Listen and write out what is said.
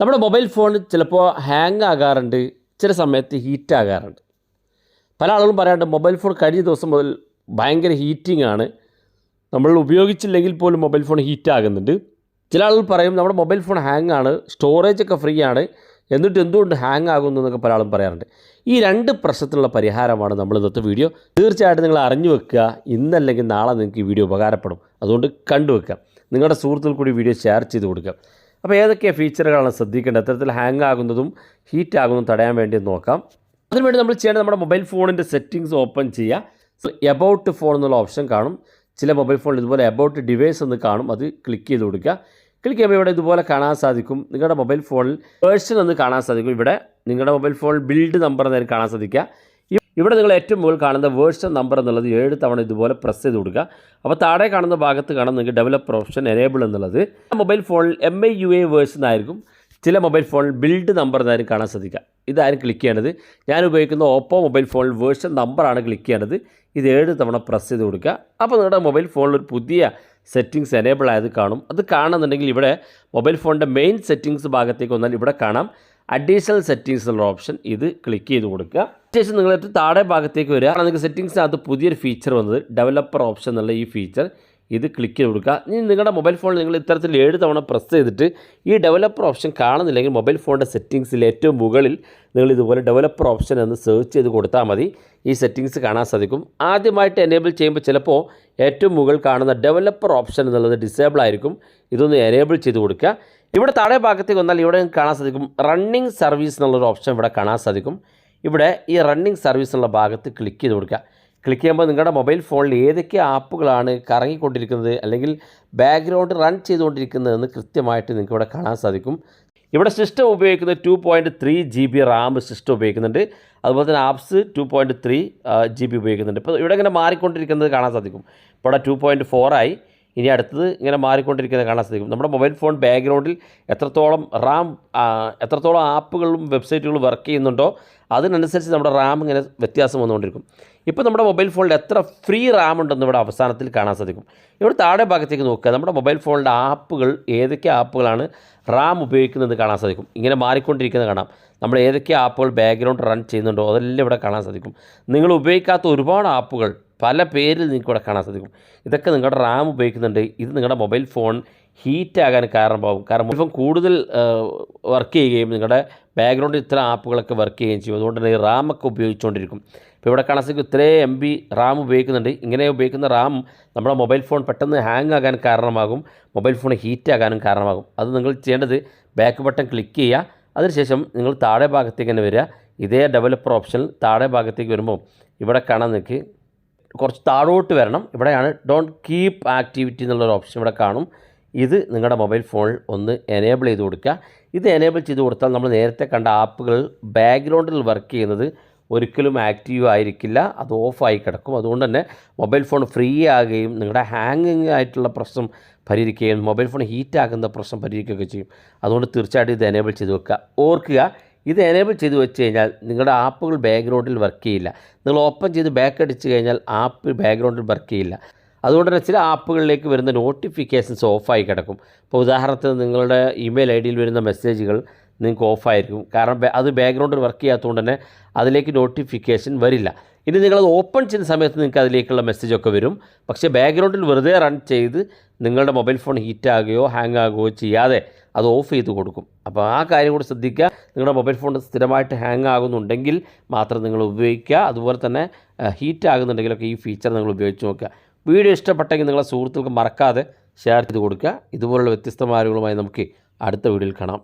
നമ്മുടെ mobile phone ചിലപ്പോൾ hang ആകാറുണ്ട് ചില സമയത്ത് ഹീറ്റ് ആകാറുണ്ട്. പല ആളുകളും പറയാറുണ്ട് മൊബൈൽ ഫോൺ കഴിഞ്ഞ ദിവസം മുതൽ ഭയങ്കര ഹീറ്റിംഗ് ആണ്. നമ്മൾ ഉപയോഗിച്ചില്ലെങ്കിൽ പോലും മൊബൈൽ ഫോൺ ഹീറ്റ് ആകുന്നുണ്ട്. ചില ആളുകൾ പറയും നമ്മുടെ മൊബൈൽ ഫോൺ ഹാങ് ആണ് സ്റ്റോറേജ് ഒക്കെ ഫ്രീ ആണ് എന്നിട്ട് എന്തുകൊണ്ട് ഹാങ് ആകുന്നു എന്നൊക്കെ പല ആളും പറയാറുണ്ട്. ഈ രണ്ട് പ്രശ്നത്തിനുള്ള പരിഹാരമാണ് നമ്മൾ ഇന്നത്തെ വീഡിയോ തീർച്ചയായിട്ടും നിങ്ങൾ അറിഞ്ഞു വെക്കുക. ഇന്നല്ലെങ്കിൽ നാളെ നിങ്ങൾക്ക് ഈ വീഡിയോ ഉപകാരപ്പെടും. അതുകൊണ്ട് കണ്ടുവെക്കുക. നിങ്ങളുടെ സുഹൃത്തുക്കൾ കൂടി വീഡിയോ ഷെയർ ചെയ്ത് കൊടുക്കുക. അപ്പോൾ ഏതൊക്കെ ഫീച്ചറുകളാണ് ശ്രദ്ധിക്കേണ്ടത്? അത്തരത്തിൽ ഹാങ് ആകുന്നതും ഹീറ്റ് ആകുന്നതും തടയാൻ വേണ്ടി നോക്കാം. അതിനുവേണ്ടി നമ്മൾ ചെയ്യേണ്ടത് നമ്മുടെ മൊബൈൽ ഫോണിന്റെ സെറ്റിങ്സ് ഓപ്പൺ ചെയ്യുക. എബൌട്ട് ഫോൺ എന്നുള്ള ഓപ്ഷൻ കാണും. ചില മൊബൈൽ ഫോണിൽ ഇതുപോലെ എബൌട്ട് ഡിവൈസ് എന്ന് കാണും. അത് ക്ലിക്ക് ചെയ്ത് കൊടുക്കുക. ക്ലിക്ക് ചെയ്യുമ്പോൾ ഇവിടെ ഇതുപോലെ കാണാൻ സാധിക്കും. നിങ്ങളുടെ മൊബൈൽ ഫോണിൽ വേർഷൻ എന്ന് കാണാൻ സാധിക്കും. ഇവിടെ നിങ്ങളുടെ മൊബൈൽ ഫോണിൽ ബിൽഡ് നമ്പർ എന്നായി കാണാൻ സാധിക്കുക. ഇവിടെ നിങ്ങൾ ഏറ്റവും മുകളിൽ കാണുന്ന വേർഷൻ നമ്പർ എന്നുള്ളത് ഏഴ് തവണ ഇതുപോലെ പ്രസ് ചെയ്ത് കൊടുക്കുക. അപ്പോൾ താഴെ കാണുന്ന ഭാഗത്ത് കാണാൻ നിങ്ങൾക്ക് ഡെവലപ്പർ ഓപ്ഷൻ എനേബിൾ എന്നുള്ളത്. മൊബൈൽ ഫോണിൽ M I U A version ആയിരിക്കും. ചില മൊബൈൽ ഫോണിൽ ബിൽഡ് നമ്പർ എന്നായിരിക്കും കാണാൻ സാധിക്കുക ഇതാരും ക്ലിക്ക് ചെയ്യേണ്ടത്. ഞാൻ ഉപയോഗിക്കുന്ന ഓപ്പോ മൊബൈൽ ഫോണിൽ വേർഷൻ നമ്പറാണ് ക്ലിക്ക് ചെയ്യേണ്ടത്. ഇത് ഏഴ് തവണ പ്രസ് ചെയ്ത് കൊടുക്കുക. അപ്പോൾ നിങ്ങളുടെ മൊബൈൽ ഫോണിൽ ഒരു പുതിയ സെറ്റിങ്സ് എനേബിൾ ആയത് കാണും. അത് കാണുന്നുണ്ടെങ്കിൽ ഇവിടെ മൊബൈൽ ഫോണിന്റെ മെയിൻ സെറ്റിങ്സ് ഭാഗത്തേക്ക് വന്നാൽ ഇവിടെ കാണാം. അഡീഷണൽ സെറ്റിങ്സ് എന്നുള്ള ഓപ്ഷൻ ഇത് ക്ലിക്ക് ചെയ്ത് കൊടുക്കുക. ശേഷം നിങ്ങൾ താഴെ ഭാഗത്തേക്ക് വരിക. നിങ്ങൾക്ക് സെറ്റിങ്സിനകത്ത് പുതിയൊരു ഫീച്ചർ വന്നത്. ഡെവലപ്പർ ഓപ്ഷൻ എന്നുള്ള ഈ ഫീച്ചർ ഇത് ക്ലിക്ക് ചെയ്ത് കൊടുക്കുക. ഇനി നിങ്ങളുടെ മൊബൈൽ ഫോണിൽ നിങ്ങൾ ഇത്തരത്തിൽ ഏഴ് തവണ പ്രസ് ചെയ്തിട്ട് ഈ ഡെവലപ്പർ ഓപ്ഷൻ കാണുന്നില്ലെങ്കിൽ മൊബൈൽ ഫോണിന്റെ സെറ്റിങ്സിൽ ഏറ്റവും മുകളിൽ നിങ്ങൾ ഇതുപോലെ ഡെവലപ്പർ ഓപ്ഷൻ എന്ന് സെർച്ച് ചെയ്ത് കൊടുത്താൽ മതി. ഈ സെറ്റിങ്സ് കാണാൻ സാധിക്കും. ആദ്യമായിട്ട് എനേബിൾ ചെയ്യുമ്പോൾ ചിലപ്പോൾ ഏറ്റവും മുകളിൽ കാണുന്ന ഡെവലപ്പർ ഓപ്ഷൻ എന്നുള്ളത് ഡിസേബിൾ ആയിരിക്കും. ഇതൊന്ന് എനേബിൾ ചെയ്ത് കൊടുക്കുക. ഇവിടെ താഴെ ഭാഗത്തേക്ക് വന്നാൽ ഇവിടെ കാണാൻ സാധിക്കും. റണ്ണിങ് സർവീസ് എന്നുള്ളൊരു ഓപ്ഷൻ ഇവിടെ കാണാൻ സാധിക്കും. ഇവിടെ ഈ റണ്ണിങ് സർവീസ് എന്നുള്ള ഭാഗത്ത് ക്ലിക്ക് ചെയ്ത് കൊടുക്കുക. ക്ലിക്ക് ചെയ്യുമ്പോൾ നിങ്ങളുടെ മൊബൈൽ ഫോണിൽ ഏതൊക്കെ ആപ്പുകളാണ് കറങ്ങിക്കൊണ്ടിരിക്കുന്നത് അല്ലെങ്കിൽ ബാക്ക്ഗ്രൗണ്ട് റൺ ചെയ്തുകൊണ്ടിരിക്കുന്നതെന്ന് കൃത്യമായിട്ട് നിങ്ങൾക്ക് ഇവിടെ കാണാൻ സാധിക്കും. ഇവിടെ സിസ്റ്റം ഉപയോഗിക്കുന്നത് two point three G B RAM system ഉപയോഗിക്കുന്നുണ്ട്. അതുപോലെ തന്നെ apps two point three G B ഉപയോഗിക്കുന്നുണ്ട്. ഇപ്പോൾ ഇവിടെ ഇങ്ങനെ മാറിക്കൊണ്ടിരിക്കുന്നത് കാണാൻ സാധിക്കും. ഇപ്പോൾ ഇവിടെ ടു പോയിന്റ് ഫോറായി ഇനി അടുത്തത് ഇങ്ങനെ മാറിക്കൊണ്ടിരിക്കുന്നത് കാണാൻ സാധിക്കും. നമ്മുടെ മൊബൈൽ ഫോൺ ബാക്ക്ഗ്രൗണ്ടിൽ എത്രത്തോളം റാം എത്രത്തോളം ആപ്പുകളും വെബ്സൈറ്റുകളും വർക്ക് ചെയ്യുന്നുണ്ടോ അതിനനുസരിച്ച് നമ്മുടെ റാം ഇങ്ങനെ വ്യത്യാസം വന്നുകൊണ്ടിരിക്കും. ഇപ്പോൾ നമ്മുടെ മൊബൈൽ ഫോണിൽ എത്ര ഫ്രീ റാം ഉണ്ടെന്ന് ഇവിടെ അവസാനത്തിൽ കാണാൻ സാധിക്കും. ഇവിടെ താഴെ ഭാഗത്തേക്ക് നോക്കുക. നമ്മുടെ മൊബൈൽ ഫോണിന്റെ ആപ്പുകൾ ഏതൊക്കെ ആപ്പുകളാണ് റാം ഉപയോഗിക്കുന്നത് കാണാൻ സാധിക്കും. ഇങ്ങനെ മാറിക്കൊണ്ടിരിക്കുന്നത് കാണാം. നമ്മൾ ഏതൊക്കെ ആപ്പുകൾ ബാക്ക്ഗ്രൗണ്ട് റൺ ചെയ്യുന്നുണ്ടോ അതെല്ലാം ഇവിടെ കാണാൻ സാധിക്കും. നിങ്ങൾ ഉപയോഗിക്കാത്ത ഒരുപാട് ആപ്പുകൾ പല പേരിൽ നിങ്ങൾക്ക് ഇവിടെ കാണാൻ സാധിക്കും. ഇതൊക്കെ നിങ്ങളുടെ റാം ഉപയോഗിക്കുന്നുണ്ട്. ഇത് നിങ്ങളുടെ മൊബൈൽ ഫോൺ ഹീറ്റ് ആകാൻ കാരണമാകും കാരണം മൊബൈൽ ഫോൺ കൂടുതൽ വർക്ക് ചെയ്യുകയും നിങ്ങളുടെ ബാക്ക്ഗ്രൗണ്ടിൽ ഇത്ര ആപ്പുകളൊക്കെ വർക്ക് ചെയ്യുകയും ചെയ്യും. അതുകൊണ്ട് തന്നെ ഈ റാമൊക്കെ ഉപയോഗിച്ചുകൊണ്ടിരിക്കും. ഇപ്പോൾ ഇവിടെ കാണാൻ സാധിക്കും ഇത്രയും എം ബി റാം ഉപയോഗിക്കുന്നുണ്ട്. ഇങ്ങനെ ഉപയോഗിക്കുന്ന റാം നമ്മുടെ മൊബൈൽ ഫോൺ പെട്ടെന്ന് ഹാങ് ആകാൻ കാരണമാകും. മൊബൈൽ ഫോൺ ഹീറ്റ് ആകാനും കാരണമാകും. അത് നിങ്ങൾ ചെയ്യേണ്ടത് ബാക്ക് ബട്ടൺ ക്ലിക്ക് ചെയ്യുക. അതിനുശേഷം നിങ്ങൾ താഴെ ഭാഗത്തേക്ക് തന്നെ വരിക. ഇതേ ഡെവലപ്പർ ഓപ്ഷൻ താഴെ ഭാഗത്തേക്ക് വരുമ്പോൾ ഇവിടെ കാണാൻ നിങ്ങൾക്ക് കുറച്ച് താഴോട്ട് വരണം. ഇവിടെയാണ് ഡോണ്ട് കീപ്പ് ആക്ടിവിറ്റി എന്നുള്ളൊരു ഓപ്ഷൻ ഇവിടെ കാണും. ഇത് നിങ്ങളുടെ മൊബൈൽ ഫോണിൽ ഒന്ന് എനേബിൾ ചെയ്ത് കൊടുക്കുക. ഇത് എനേബിൾ ചെയ്ത് കൊടുത്താൽ നമ്മൾ നേരത്തെ കണ്ട ആപ്പുകൾ ബാക്ക്ഗ്രൗണ്ടിൽ വർക്ക് ചെയ്യുന്നത് ഒരിക്കലും ആക്റ്റീവ് ആയിരിക്കില്ല. അത് ഓഫായി കിടക്കും. അതുകൊണ്ട് തന്നെ മൊബൈൽ ഫോൺ ഫ്രീ ആകുകയും നിങ്ങളുടെ ഹാങ്ങിങ് ആയിട്ടുള്ള പ്രശ്നം പരിഹരിക്കുകയും മൊബൈൽ ഫോൺ ഹീറ്റ് ആകുന്ന പ്രശ്നം പരിഹരിക്കുകയൊക്കെ ചെയ്യും. അതുകൊണ്ട് തീർച്ചയായിട്ടും ഇത് എനേബിൾ ചെയ്ത് വെക്കുക. ഓർക്കുക ഇത് എനേബിൾ ചെയ്ത് വെച്ച് കഴിഞ്ഞാൽ നിങ്ങളുടെ ആപ്പുകൾ ബാക്ക്ഗ്രൗണ്ടിൽ വർക്ക് ചെയ്യില്ല. നിങ്ങൾ ഓപ്പൺ ചെയ്ത് ബാക്ക് അടിച്ച് കഴിഞ്ഞാൽ ആപ്പ് ബാക്ക്ഗ്രൗണ്ടിൽ വർക്ക് ചെയ്യില്ല. അതുകൊണ്ട് തന്നെ ചില ആപ്പുകളിലേക്ക് വരുന്ന നോട്ടിഫിക്കേഷൻസ് ഓഫായി കിടക്കും. ഇപ്പോൾ ഉദാഹരണത്തിന് നിങ്ങളുടെ ഇമെയിൽ ഐ ഡിയിൽ വരുന്ന മെസ്സേജുകൾ നിങ്ങൾക്ക് ഓഫായിരിക്കും കാരണം അത് ബാക്ക്ഗ്രൗണ്ടിൽ വർക്ക് ചെയ്യാത്തതുകൊണ്ട് തന്നെ അതിലേക്ക് നോട്ടിഫിക്കേഷൻ വരില്ല. ഇനി നിങ്ങളത് ഓപ്പൺ ചെയ്യുന്ന സമയത്ത് നിങ്ങൾക്ക് അതിലേക്കുള്ള മെസ്സേജൊക്കെ വരും. പക്ഷേ ബാക്ക്ഗ്രൗണ്ടിൽ വെറുതെ റൺ ചെയ്ത് നിങ്ങളുടെ മൊബൈൽ ഫോൺ ഹീറ്റാകുകയോ ഹാങ് ആകുകയോ ചെയ്യാതെ അത് ഓഫ് ചെയ്ത് കൊടുക്കും. അപ്പോൾ ആ കാര്യം കൂടി ശ്രദ്ധിക്കുക. നിങ്ങളുടെ മൊബൈൽ ഫോൺ സ്ഥിരമായിട്ട് ഹാങ് ആകുന്നുണ്ടെങ്കിൽ മാത്രം നിങ്ങൾ ഉപയോഗിക്കുക. അതുപോലെ തന്നെ ഹീറ്റ് ആകുന്നുണ്ടെങ്കിലൊക്കെ ഈ ഫീച്ചർ നിങ്ങൾ ഉപയോഗിച്ച് നോക്കുക. വീഡിയോ ഇഷ്ടപ്പെട്ടെങ്കിൽ നിങ്ങളെ സുഹൃത്തുക്കൾക്ക് മറക്കാതെ ഷെയർ ചെയ്ത് കൊടുക്കുക. ഇതുപോലുള്ള വ്യത്യസ്തമായ അറിവുകളുമായി നമുക്ക് അടുത്ത വീഡിയോയിൽ കാണാം.